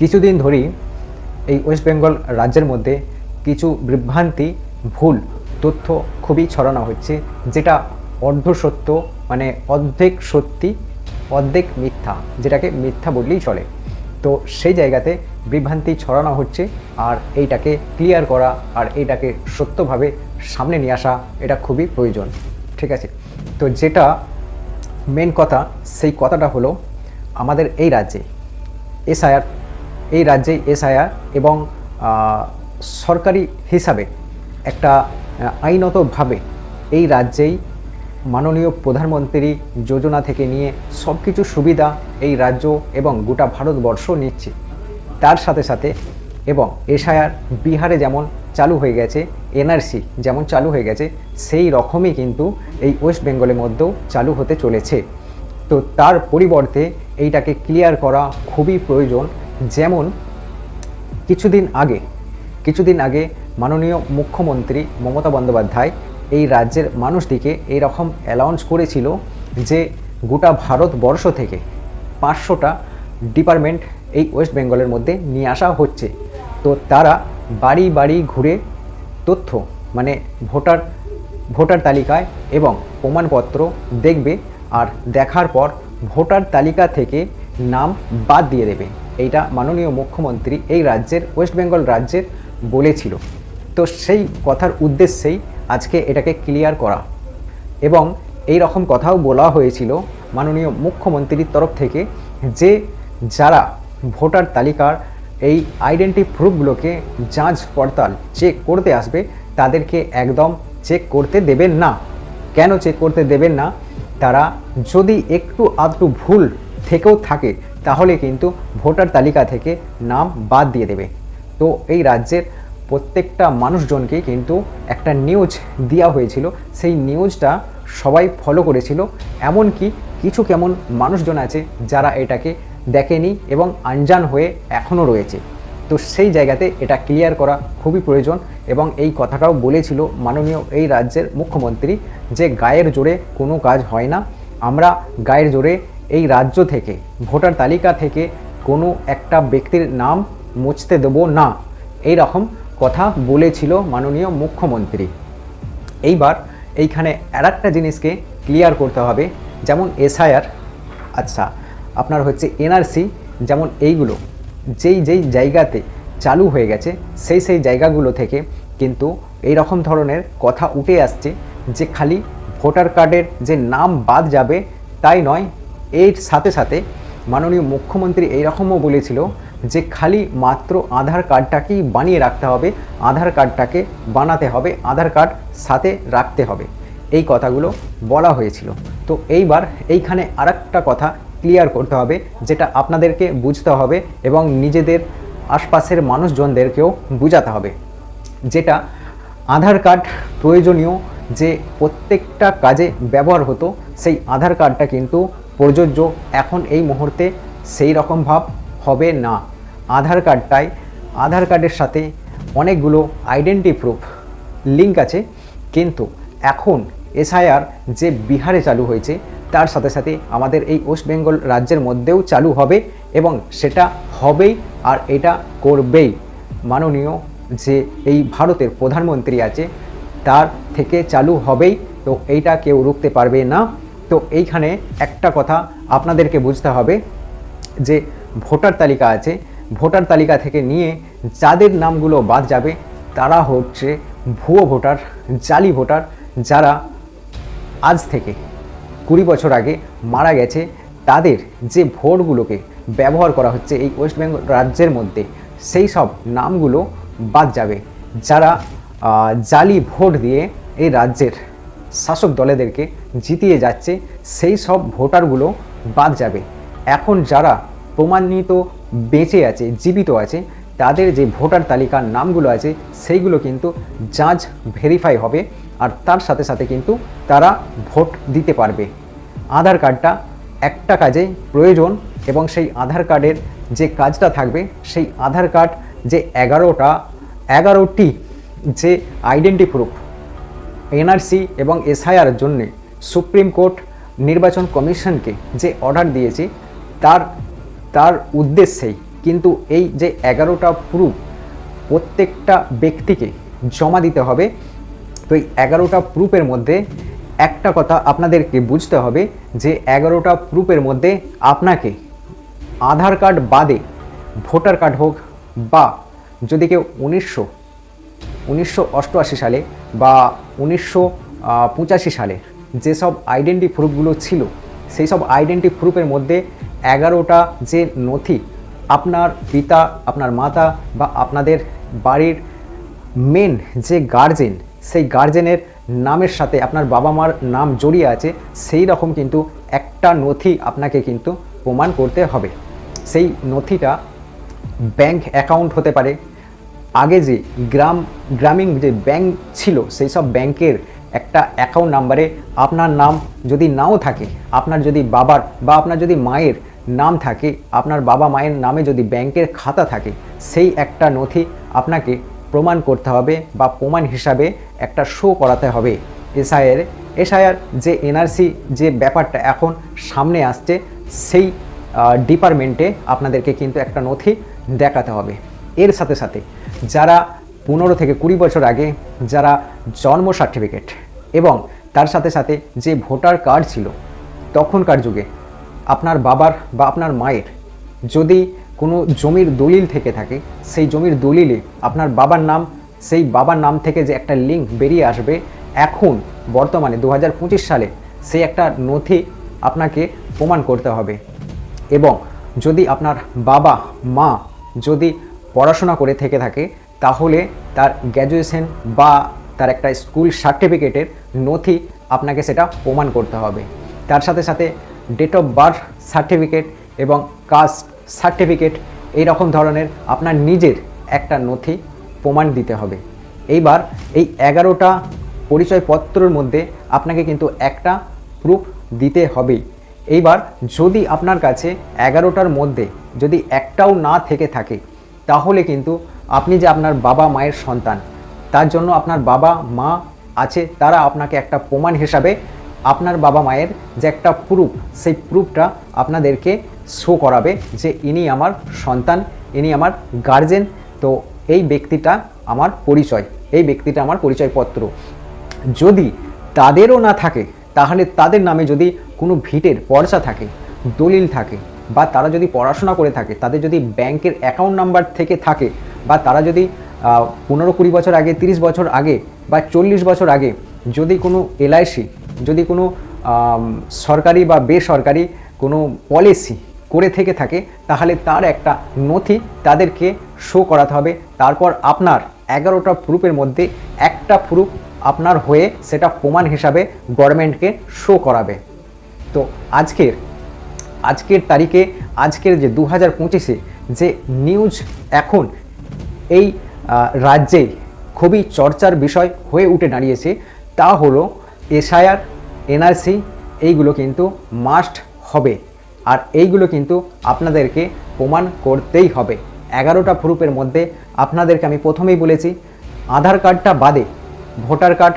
কিছুদিন ধরেই এই ওয়েস্ট বেঙ্গল রাজ্যের মধ্যে কিছু বিভ্রান্তি, ভুল তথ্য খুবই ছড়ানো হচ্ছে, যেটা অর্ধ সত্য মানে অর্ধেক সত্যি, অর্ধেক মিথ্যা, যেটাকে মিথ্যা বললেই চলে। তো সেই জায়গাতে বিভ্রান্তি ছড়ানো হচ্ছে আর এইটাকে ক্লিয়ার করা আর এইটাকে সত্যভাবে সামনে নিয়ে আসা, এটা খুবই প্রয়োজন। ঠিক আছে? তো যেটা মেন কথা, সেই কথাটা হলো, আমাদের এই রাজ্যে এসআইআর এই রাজ্যে এসআইআর এবং সরকারি হিসাবে একটা আইনতভাবে এই রাজ্যেই মাননীয় প্রধানমন্ত্রী যোজনা থেকে নিয়ে সব কিছু সুবিধা এই রাজ্য এবং গোটা ভারতবর্ষ নিচ্ছে। তার সাথে সাথে এবং এসআইআর বিহারে যেমন চালু হয়ে গেছে, এনআরসি যেমন চালু হয়ে গেছে, সেই রকমই কিন্তু এই ওয়েস্ট বেঙ্গলের মধ্যেও চালু হতে চলেছে। তো তার পরিবর্তে এইটাকে ক্লিয়ার করা খুবই প্রয়োজন যেমন কিছুদিন আগে কিছুদিন আগে মাননীয় মুখ্যমন্ত্রী মমতা বন্দ্যোপাধ্যায় এই রাজ্যের মানুষদিকে এই রকম অ্যালাউন্স করেছিল যে গোটা ভারতবর্ষ থেকে পাঁচশোটা ডিপার্টমেন্ট এই ওয়েস্ট বেঙ্গলের মধ্যে নিয়ে আসা হচ্ছে। তো তারা বাড়ি বাড়ি ঘুরে তথ্য মানে ভোটার ভোটার তালিকায় এবং প্রমাণপত্র দেখবে আর দেখার পর ভোটার তালিকা থেকে নাম বাদ দিয়ে দেবে। এইটা মাননীয় মুখ্যমন্ত্রী এই রাজ্যের, ওয়েস্ট বেঙ্গল রাজ্যের বলেছিল। তো সেই কথার উদ্দেশ্যেই আজকে এটাকে ক্লিয়ার করা। এবং এই রকম কথাও বলা হয়েছিল মাননীয় মুখ্যমন্ত্রীর তরফ থেকে যে যারা ভোটার তালিকার এই আইডেন্টি প্রুফগুলোকে যাঁচ পড়তাল, চেক করতে আসবে, তাদেরকে একদম চেক করতে দেবেন না। কেন চেক করতে দেবেন না? তারা যদি একটু আধটু ভুল থেকেও থাকে তাহলে কিন্তু ভোটার তালিকা থেকে নাম বাদ দিয়ে দেবে। তো এই রাজ্যের প্রত্যেকটা মানুষজনকে কিন্তু একটা নিউজ দেওয়া হয়েছিল। সেই নিউজটা সবাই ফলো করেছিল। এমনকি কিছু কেমন মানুষজন আছে যারা এটাকে দেখেনি এবং আনজান হয়ে এখনও রয়েছে। তো সেই জায়গাতে এটা ক্লিয়ার করা খুবই প্রয়োজন এবং এই কথাটাও বলেছিল মাননীয় এই রাজ্যের মুখ্যমন্ত্রী যে গায়ের জোরে কোনো কাজ হয় না। আমরা গায়ের জোরে এই রাজ্য থেকে, ভোটার তালিকা থেকে কোনো একটা ব্যক্তির নাম মুছতে দেবো না। এই রকম কথা বলেছিল মাননীয় মুখ্যমন্ত্রী। এইবার এইখানে আর একটা জিনিসকে ক্লিয়ার করতে হবে, যেমন এসআইআর আচ্ছা আপনার হচ্ছে এনআরসি যেমন এইগুলো। যেই যেই জায়গাতে চালু হয়ে গেছে, সেই সেই জায়গাগুলো থেকে কিন্তু এই রকম ধরনের কথা উঠে আসছে যে খালি ভোটার কার্ডের যে নাম বাদ যাবে, তাই নয় এর সাথে সাথে মাননীয় মুখ্যমন্ত্রী এইরকমও বলেছিল যে খালি মাত্র আধার কার্ডটাকেই বানিয়ে রাখতে হবে, আধার কার্ডটাকে বানাতে হবে, আধার কার্ড সাথে রাখতে হবে। এই কথাগুলো বলা হয়েছিল। তো এইবার এইখানে আরেকটা কথা ক্লিয়ার করতে হবে, যেটা আপনাদেরকে বুঝতে হবে এবং নিজেদের আশপাশের মানুষজনদেরকেও বোঝাতে হবে। যেটা আধার কার্ড প্রয়োজনীয় যে প্রত্যেকটা কাজে ব্যবহার হতো, সেই আধার কার্ডটা কিন্তু প্রযোজ্য। এখন এই মুহূর্তে সেই রকম ভাব হবে না। আধার কার্ডটাই, আধার কার্ডের সাথে অনেকগুলো আইডেন্টি প্রুফ লিঙ্ক আছে। কিন্তু এখন এসআইআর যে বিহারে চালু হয়েছে, তার সাথে সাথে আমাদের এই ওয়েস্ট বেঙ্গল রাজ্যের মধ্যেও চালু হবে এবং সেটা হবেই আর এটা করবেই। মাননীয় যে এই ভারতের প্রধানমন্ত্রী আছে, তার থেকে চালু হবেই। তো এইটা কেউ রুখতে পারবে না। তো এইখানে একটা কথা আপনাদেরকে বুঝতে হবে যে ভোটার তালিকা আছে। ভোটার তালিকা থেকে নিয়ে যাদের নামগুলো বাদ যাবে, তারা হচ্ছে ভুয়ো ভোটার, জালি ভোটার যারা আজ থেকে কুড়ি বছর আগে মারা গেছে। তাদের যে ভোটগুলোকে ব্যবহার করা হচ্ছে এই ওয়েস্ট বেঙ্গল রাজ্যের মধ্যে, সেই সব নামগুলো বাদ যাবে। যারা জালি ভোট দিয়ে এই রাজ্যের শাসক দলেদেরকে জিতিয়ে যাচ্ছে, সেই সব ভোটারগুলো বাদ যাবে। এখন যারা প্রমাণিত বেঁচে আছে, জীবিত আছে, তাদের যে ভোটার তালিকার নামগুলো আছে, সেইগুলো কিন্তু যাঁচ ভেরিফাই হবে আর তার সাথে সাথে কিন্তু তারা ভোট দিতে পারবে। আধার কার্ডটা একটা কাজে প্রয়োজন এবং সেই আধার কার্ডের যে কাজটা থাকবে, সেই আধার কার্ড যে এগারোটা, এগারোটি যে আইডেন্টি প্রুফ এনআরসি এবং এসআইআর জন্য সুপ্রিম কোর্ট নির্বাচন কমিশনকে যে অর্ডার দিয়েছে, তার তার উদ্দেশ্যেই কিন্তু এই যে এগারোটা প্রুফ প্রত্যেকটা ব্যক্তিকে জমা দিতে হবে। তো এই এগারোটা প্রুফের মধ্যে একটা কথা আপনাদেরকে বুঝতে হবে যে এগারোটা প্রুফের মধ্যে আপনাকে আধার কার্ড বাদে ভোটার কার্ড হোক বা যদি কেউ উনিশশো উনিশশো অষ্টআশি সালে বা উনিশশো পঁচাশি সালে যেসব আইডেন্টি প্রুফগুলো ছিল সেই সব আইডেন্টি প্রুফের মধ্যে এগারোটা যে নথি আপনার পিতা, আপনার মাতা বা আপনাদের বাড়ির মেন যে গার্জেন সেই গার্জেনের নামের সাথে আপনার বাবা মার নাম জড়িয়ে আছে, সেই রকম কিন্তু একটা নথি আপনাকে কিন্তু প্রমাণ করতে হবে। সেই নথিটা ব্যাংক অ্যাকাউন্ট হতে পারে আগে যে গ্রাম, গ্রামীণ যে ব্যাংক ছিল, সেই সব ব্যাংকের একটা অ্যাকাউন্ট নাম্বারে আপনার নাম যদি নাও থাকে, আপনার যদি বাবার বা আপনার যদি মায়ের নাম থাকে, আপনার বাবা মায়ের নামে যদি ব্যাংকের খাতা থাকে, সেই একটা নথি আপনাকে প্রমাণ করতে হবে বা প্রমাণ হিসাবে একটা শো করাতে হবে। এসআইয়ের এসআইআর যে এনআরসি যে ব্যাপারটা এখন সামনে আসছে, সেই ডিপার্টমেন্টে আপনাদেরকে কিন্তু একটা নথি দেখাতে হবে। এর সাথে সাথে যারা পনেরো থেকে কুড়ি বছর আগে যারা জন্ম সার্টিফিকেট এবং তার সাথে সাথে যে ভোটার কার্ড ছিল, তখনকার যুগে আপনার বাবার বা আপনার মায়ের যদি কোনো জমির দলিল থেকে থাকে, সেই জমির দলিলে আপনার বাবার নাম, সেই বাবার নাম থেকে যে একটা লিঙ্ক বেরিয়ে আসবে, এখন বর্তমানে দু হাজার পঁচিশ সালে সেই একটা নথি আপনাকে প্রমাণ করতে হবে। এবং যদি আপনার বাবা, মা যদি পড়াশোনা করে থেকে থাকে, তাহলে তার গ্র্যাজুয়েশন বা তার একটা স্কুল সার্টিফিকেটের নথি আপনাকে সেটা প্রমাণ করতে হবে। তার সাথে সাথে ডেট অফ বার্থ সার্টিফিকেট এবং কাস্ট সার্টিফিকেট এই রকম ধরনের আপনার নিজের একটা নথি প্রমাণ দিতে হবে। এইবার এই এগারোটা পরিচয়পত্রের মধ্যে আপনাকে কিন্তু একটা প্রুফ দিতে হবে। এইবার যদি আপনার কাছে এগারোটার মধ্যে যদি একটাও না থেকে থাকে তাহলে কিন্তু আপনি যে আপনার বাবা মায়ের সন্তান, তার জন্য আপনার বাবা মা আছে, তারা আপনাকে একটা প্রমাণ হিসাবে আপনার বাবা মায়ের যে একটা প্রুফ, সেই প্রুফটা আপনাদেরকে শো করাবে যে ইনি আমার সন্তান, ইনি আমার গার্জেন তো এই ব্যক্তিটা আমার পরিচয়, এই ব্যক্তিটা আমার পরিচয়পত্র। যদি তাদেরও না থাকে, তাহলে তাদের নামে যদি কোনো ভিটের পর্চা থাকে, দলিল থাকে বা তারা যদি পড়াশোনা করে থাকে, তাদের যদি ব্যাংকের অ্যাকাউন্ট নাম্বার থেকে থাকে, বা তারা যদি পনেরো কুড়ি বছর আগে, তিরিশ বছর আগে, বা চল্লিশ বছর আগে যদি কোনো এলআইসি যদি কোনো সরকারি বা বেসরকারি কোনো পলিসি করে থেকে থাকে, তাহলে তার একটা নথি তাদেরকে শো করাতে হবে। তারপর আপনার এগারোটা প্রুফের মধ্যে একটা প্রুফ আপনার হয়ে সেটা প্রমাণ হিসাবে গভর্নমেন্টকে শো করাবে। তো আজকের আজকের তারিখে, আজকের যে দু হাজার পঁচিশে যে নিউজ এখন এই রাজ্যে খুবই চর্চার বিষয় হয়ে উঠে দাঁড়িয়েছে, তা হলো এসআইআর, এনআরসি এইগুলো কিন্তু মাস্ট হবে। আর এইগুলো কিন্তু আপনাদেরকে প্রমাণ করতেই হবে। এগারোটা প্রুফের মধ্যে আপনাদেরকে আমি প্রথমেই বলেছি, আধার কার্ডটা বাদে ভোটার কার্ড,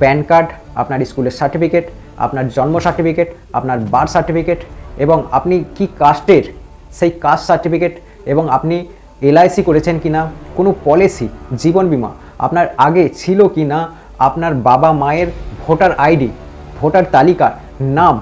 প্যান কার্ড, আপনার স্কুলের সার্টিফিকেট আপনার জন্ম সার্টিফিকেট আপনার বার্থ সার্টিফিকেট এবং আপনি কি কাস্টের সেই কাস্ট সার্টিফিকেট এবং আপনি এলআইসি করেছেন কি না কোনো পলিসি, জীবন বীমা আপনার আগে ছিল কি না আপনার বাবা মায়ের ভোটার আইডি, ভোটার তালিকার নাম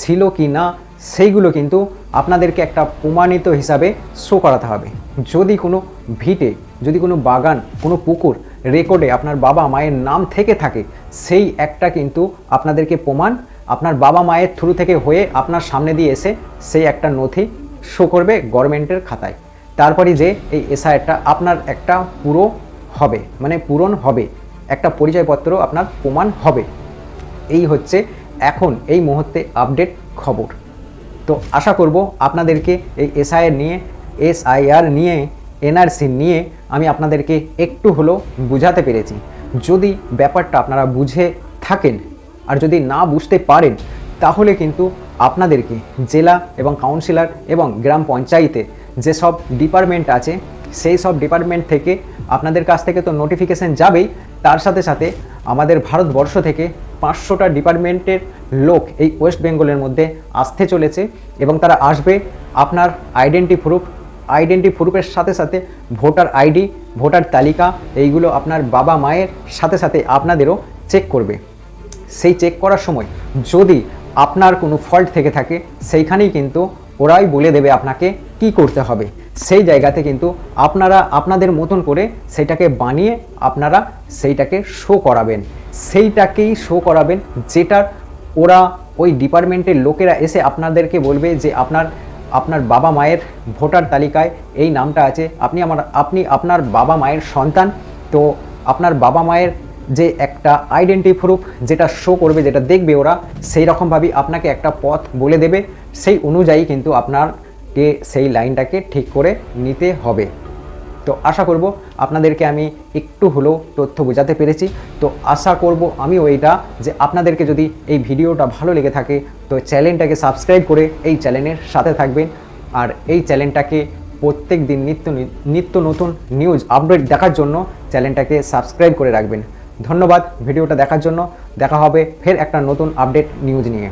ছিল কি না সেইগুলো কিন্তু আপনাদেরকে একটা প্রমাণিত হিসাবে শো করাতে হবে। যদি কোনো ভিটে, যদি কোনো বাগান, কোনো পুকুর রেকর্ডে আপনার বাবা মায়ের নাম থেকে থাকে, সেই একটা কিন্তু আপনাদেরকে প্রমাণ আপনার বাবা মায়ের থ্রু থেকে হয়ে আপনার সামনে দিয়ে এসে সেই একটা নথি শো করবে গভর্নমেন্টের খাতায়। তারপরে যে এই এসআইআরটা আপনার একটা পুরো হবে মানে পূরণ হবে, একটা পরিচয়পত্র আপনার প্রমাণ হবে। এই হচ্ছে এখন এই মুহূর্তে আপডেট খবর। তো আশা করব আপনাদেরকে এই এসআইআর নিয়ে এসআইআর নিয়ে, এনআরসি নিয়ে আমি আপনাদেরকে একটু হলেও বুঝাতে পেরেছি। যদি ব্যাপারটা আপনারা বুঝে থাকেন আর যদি না বুঝতে পারেন, তাহলে কিন্তু আপনাদেরকে জেলা এবং কাউন্সিলর এবং গ্রাম পঞ্চায়েতে যেসব ডিপার্টমেন্ট আছে, সেই সব ডিপার্টমেন্ট থেকে আপনাদের কাছ থেকে তো নোটিফিকেশান যাবেই। তার সাথে সাথে আমাদের ভারতবর্ষ থেকে পাঁচশোটা ডিপার্টমেন্টের লোক এই ওয়েস্ট বেঙ্গলের মধ্যে আসতে চলেছে এবং তারা আসবে আপনার আইডেন্টি প্রুফ আইডেন্টি প্রুফের সাথে সাথে ভোটার আইডি ভোটার তালিকা, এইগুলো আপনার বাবা মায়ের সাথে সাথে আপনাদেরও চেক করবে। সেই চেক করার সময় যদি আপনার কোনো ফল্ট থেকে থাকে, সেইখানেই কিন্তু ওরাই বলে দেবে আপনাকে কি করতে হবে। সেই জায়গাতে কিন্তু আপনারা, আপনাদের মতন করে সেটাকে বানিয়ে আপনারা সেইটাকে শো করাবেন। সেইটাকেই শো করাবেন যেটার ওরা ওই ডিপার্টমেন্টের লোকেরা এসে আপনাদেরকে বলবে যে আপনার আপনার বাবা মায়ের ভোটার তালিকায় এই নামটা আছে, আপনি আমার, আপনি আপনার বাবা মায়ের সন্তান, তো আপনার বাবা মায়ের যে একটা আইডেন্টি প্রুফ যেটা শো করবে, যেটা দেখবে ওরা, সেই রকমভাবেই আপনাকে একটা পথ বলে দেবে। সেই অনুযায়ী কিন্তু আপনারকে সেই লাইনটাকে ঠিক করে নিতে হবে। তো আশা করব আপনাদেরকে আমি একটু হলেও তথ্য বোঝাতে পেরেছি। তো আশা করব আমিও এইটা যে আপনাদেরকে যদি এই ভিডিওটা ভালো লেগে থাকে, তো চ্যানেলটাকে সাবস্ক্রাইব করে এই চ্যানেলের সাথে থাকবেন। আর এই চ্যানেলটাকে প্রত্যেক দিন নিত্য নিত্য নতুন নিউজ আপডেট দেখার জন্য চ্যানেলটাকে সাবস্ক্রাইব করে রাখবেন। ধন্যবাদ ভিডিওটা দেখার জন্য। দেখা হবে ফের একটা নতুন আপডেট নিউজ নিয়ে।